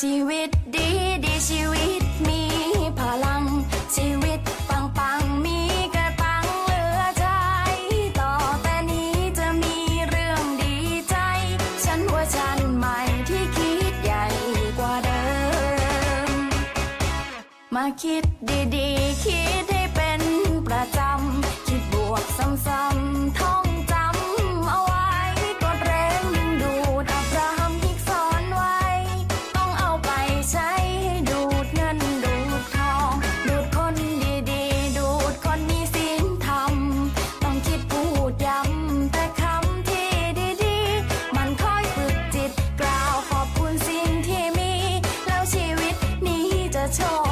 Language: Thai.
ชีวิตดีดีชีวิตมีพลัง ชีวิตปังปังมีกระตังเหลือใจ ต่อแต่นี้จะมีเรื่องดีใจ ฉันว่าฉันใหม่ที่คิดใหญ่กว่าเดิม มาคิดดีๆ talk.